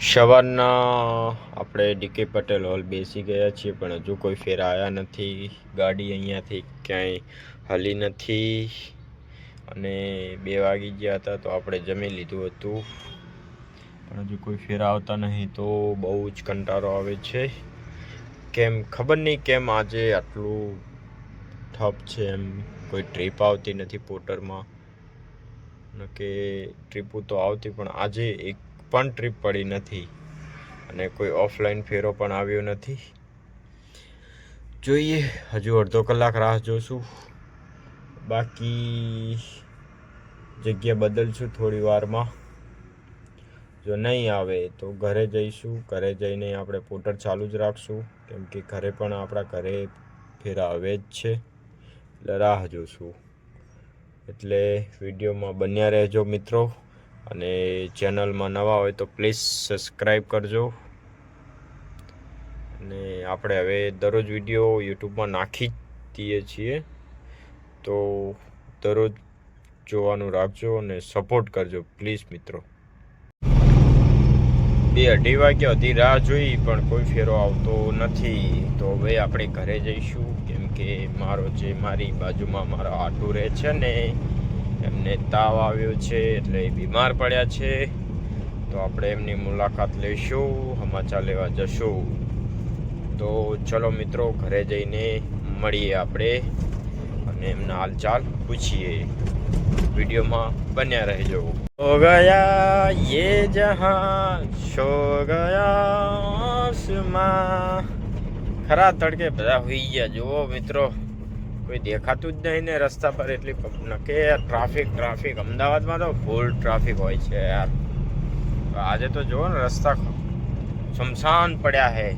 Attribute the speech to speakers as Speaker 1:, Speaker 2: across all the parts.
Speaker 1: સવારના આપણે decay Patel hall બેસી ગયા છીએ, પણ હજુ કોઈ ફેર આવ્યા નથી. ગાડી અહીંયાથી ક્યાંય હલી નથી. અને બે વાગી ગયા હતા તો આપણે જમી લીધું હતું. પણ હજુ કોઈ ફેર આવતા નહીં તો બહુ જ કંટાળો આવે છે. કેમ ખબર નહીં કેમ આજે આટલું ઠપ છે એમ. કોઈ ટ્રીપ આવતી નથી પોર્ટરમાં. ન કે ટ્રીપો તો આવતી, પણ આજે એક પણ ટ્રીપ પડી નથી. અને કોઈ ઓફલાઈન ફેરો પણ આવ્યો નથી. જોઈએ, હજુ અડધો કલાક રાહ જોશું. બાકી જગ્યા બદલશું થોડી વારમાં. જો નહીં આવે તો ઘરે જઈશું. ઘરે જઈને આપણે પોર્ટર ચાલુ જ રાખશું. કેમ કે ઘરે પણ આપણા ઘરે ફેરા આવે જ છે. એટલે રાહ જોશું. એટલે વિડીયોમાં બન્યા રહેજો મિત્રો. અને ચેનલમાં નવા હોય તો પ્લીઝ સબસ્ક્રાઈબ કરજો. અને આપણે હવે દરરોજ વીડિયો યુટ્યુબમાં નાખી દઈએ છીએ. તો દરરોજ જોવાનું રાખજો અને સપોર્ટ કરજો પ્લીઝ મિત્રો. બે અઢી વાગ્યા અધી રાહ જોઈ, પણ કોઈ ફેરો આવતો નથી. તો હવે આપણે ઘરે જઈશું, કેમ કે મારો જે મારી બાજુમાં મારો આટુ રહે છે ને એમને તાવ આવ્યો છે એટલે એ બીમાર પડ્યા છે. તો આપણે એમની મુલાકાત લઈશું સમાચાર લેવા જશું. તો ચલો મિત્રો, ઘરે જઈને મળીએ આપણે અને એમના હાલચાલ પૂછીએ. વિડીયોમાં બન્યા રહેજો. સો ગયા યે જહાં શો ગયા આસમાં ખરા તડકે બધા હોઈ ગયા. જુઓ મિત્રો કોઈ દેખાતું જ નહીં ને રસ્તા પર એટલી નકે ટ્રાફિક ટ્રાફિક. અમદાવાદમાં તો ફૂલ ટ્રાફિક હોય છે યાર. આજે તો જુઓ ને રસ્તા શમશાન પડ્યા હે.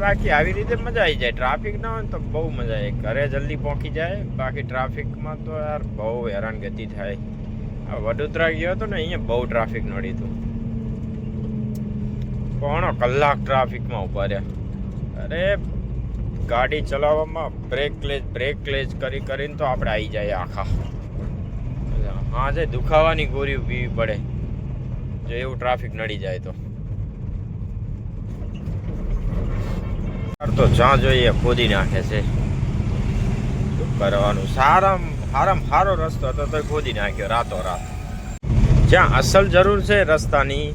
Speaker 1: બાકી આવી રીતે મજા આવી જાય. ટ્રાફિક ના હોય તો બહુ મજા આવે ઘરે જલ્દી પહોંચી જાય. બાકી ટ્રાફિકમાં તો યાર બહુ હેરાનગતિ થાય. આ વડોદરા ગયો હતો ને, અહીંયા બહુ ટ્રાફિક નડી હતું. પોણો કલાક ટ્રાફિકમાં ઊભા રહ્યા? અરે ગાડી ચલાવવામાં બ્રેક લેજ બ્રેક ક્લેજ કરી કરીને તો આપણે આવી જાય આખા. હા, જે દુખાવાની ગોળી પીવી પડે, જો એવું ટ્રાફિક નડી જાય તો. તો જ્યાં જોઈએ ખોદી નાખે છે. શું કરવાનું. સારા સારામાં સારો રસ્તો હતો તો ખોદી નાખ્યો રાતો રાત જ્યાં અસલ જરૂર છે રસ્તાની,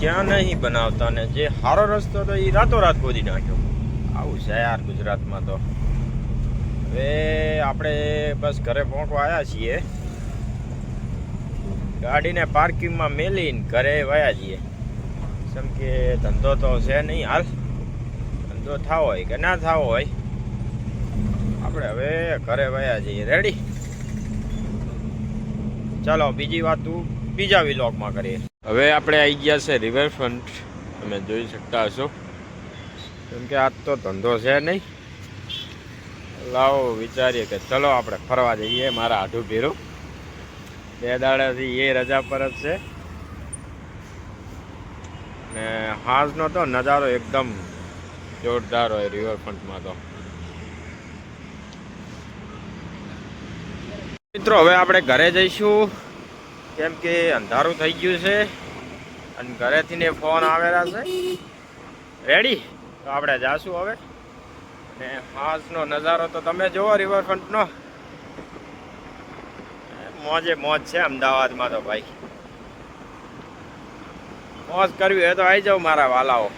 Speaker 1: ત્યાં નહીં બનાવતા ને જે સારો રસ્તો હતો એ રાતો રાત ખોદી નાખ્યો. આવું છે યાર ગુજરાતમાં તો. હવે આપણે બસ ઘરે પહોંચવા આવ્યા છીએ. ગાડીને પાર્કિંગમાં મેલીને ઘરે વયા જઈએ જેમ કે ધંધો તો છે નહીં હાલ. ધંધો થાવો હોય કે ના થાવો હોય, આપણે હવે ઘરે વયા જઈએ રેડી ચાલો, બીજી વાત તું બીજા વિલોગમાં કરીએ. હવે આપણે આવી ગયા છે રિવરફ્રન્ટ તમે જોઈ શકતા હશો. કેમ કે આજ તો ધંધો છે નહીં. લાવો, વિચારીએ કે ચલો આપણે ફરવા જઈએ મારા આઢું ભેરું. બે દાડાથી એ રજા પર જ છે. ને હાજનો તો નજારો એકદમ જોરદાર હોય રિવરફ્રન્ટમાં તો. મિત્રો, હવે આપણે ઘરે જઈશું. કેમ કે અંધારું થઈ ગયું છે. અને ઘરેથી ને ફોન આવેલા છે. રેડી તો આપણે જાશું હવે. ને હાસનો નજારો તો તમે જુઓ રિવરફ્રન્ટનો મોજે મોજ છે અમદાવાદમાં તો ભાઈ. મોજ કરવી હોય તો આવી જાઓ મારા વાલાઓ.